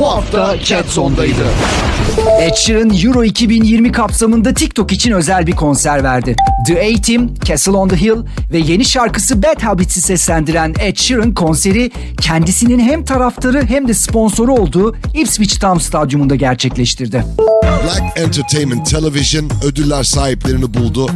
bu hafta Chat Zone'daydı. Ed Sheeran Euro 2020 kapsamında TikTok için özel bir konser verdi. The A-Team, Castle on the Hill ve yeni şarkısı Bad Habits'i seslendiren Ed Sheeran konseri kendisinin hem taraftarı hem de sponsoru olduğu Ipswich Town Stadyumunda gerçekleştirdi. Black Entertainment Television ödüller sahiplerini buldu.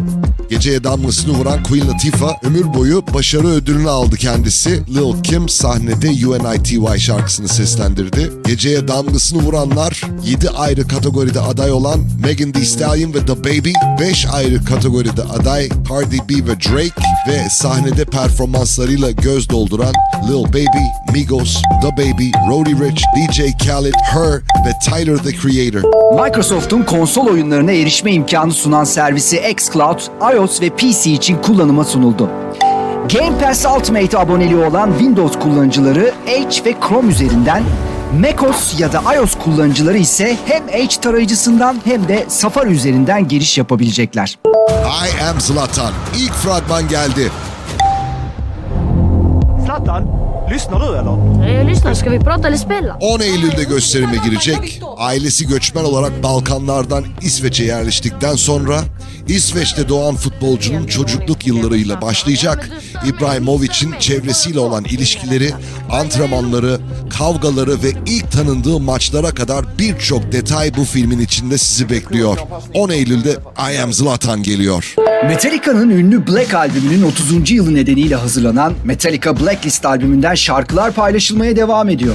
Geceye damgasını vuran Queen Latifah ömür boyu başarı ödülünü aldı kendisi. Lil Kim sahnede UNITY şarkısını seslendirdi. Geceye damgasını vuranlar 7 ayrı kategoride aday olan Megan Thee Stallion ve The Baby, 5 ayrı kategoride aday Cardi B ve Drake ve sahnede performanslarıyla göz dolduran Lil Baby, Migos, The Baby, Roddy Rich, DJ Khaled, Her ve Tyler the Creator. Microsoft'un konsol oyunlarına erişme imkanı sunan servisi xCloud, iOS ve PC için kullanıma sunuldu. Game Pass Ultimate aboneliği olan Windows kullanıcıları Edge ve Chrome üzerinden, macOS ya da iOS kullanıcıları ise hem Edge tarayıcısından hem de Safari üzerinden giriş yapabilecekler. I am Zlatan. İlk fragman geldi. Zlatan, lyssnar du eller? Jag lyssnar. Ska vi prata eller spela? 10 Eylül'de gösterime girecek. Ailesi göçmen olarak Balkanlardan İsveç'e yerleştikten sonra İsveç'te doğan futbolcunun çocukluk yıllarıyla başlayacak. İbrahimovic'in çevresiyle olan ilişkileri, antrenmanları, kavgaları ve ilk tanındığı maçlara kadar birçok detay bu filmin içinde sizi bekliyor. 10 Eylül'de I Am Zlatan geliyor. Metallica'nın ünlü Black albümünün 30. yılı nedeniyle hazırlanan Metallica Blacklist albümünden şarkılar paylaşılmaya devam ediyor.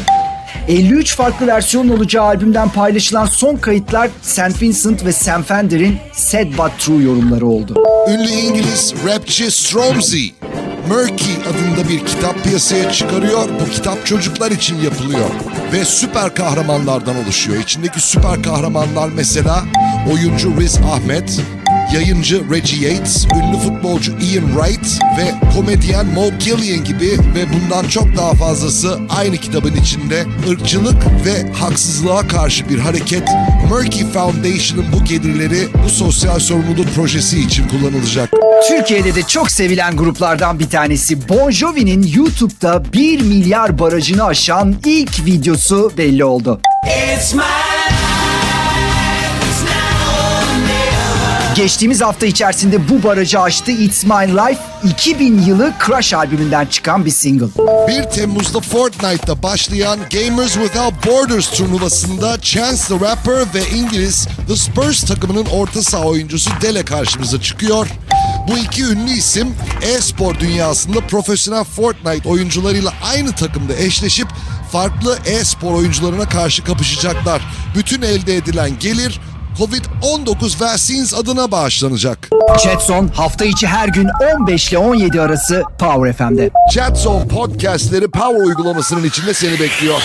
53 farklı versiyon olacağı albümden paylaşılan son kayıtlar St. Vincent ve Sam Fender'in Sad But True yorumları oldu. Ünlü İngiliz rapçi Stormzy, Murky adında bir kitap piyasaya çıkarıyor. Bu kitap çocuklar için yapılıyor ve süper kahramanlardan oluşuyor. İçindeki süper kahramanlar mesela oyuncu Riz Ahmed, yayıncı Reggie Yates, ünlü futbolcu Ian Wright ve komedyen Mo Gillian gibi ve bundan çok daha fazlası aynı kitabın içinde ırkçılık ve haksızlığa karşı bir hareket Murky Foundation'ın bu gelirleri bu sosyal sorumluluk projesi için kullanılacak. Türkiye'de de çok sevilen gruplardan bir tanesi Bon Jovi'nin YouTube'da 1 milyar barajını aşan ilk videosu belli oldu. Geçtiğimiz hafta içerisinde bu barajı aştı It's My Life 2000 yılı Crush albümünden çıkan bir single. 1 Temmuz'da Fortnite'da başlayan Gamers Without Borders turnuvasında Chance the Rapper ve İngiliz The Spurs takımının orta saha oyuncusu Dele karşımıza çıkıyor. Bu iki ünlü isim e-spor dünyasında profesyonel Fortnite oyuncularıyla aynı takımda eşleşip farklı e-spor oyuncularına karşı kapışacaklar. Bütün elde edilen gelir Covid-19 Vaccines adına bağışlanacak. Jetson hafta içi her gün 15 ile 17 arası Power FM'de. Chat Zone podcastleri Power uygulamasının içinde seni bekliyor.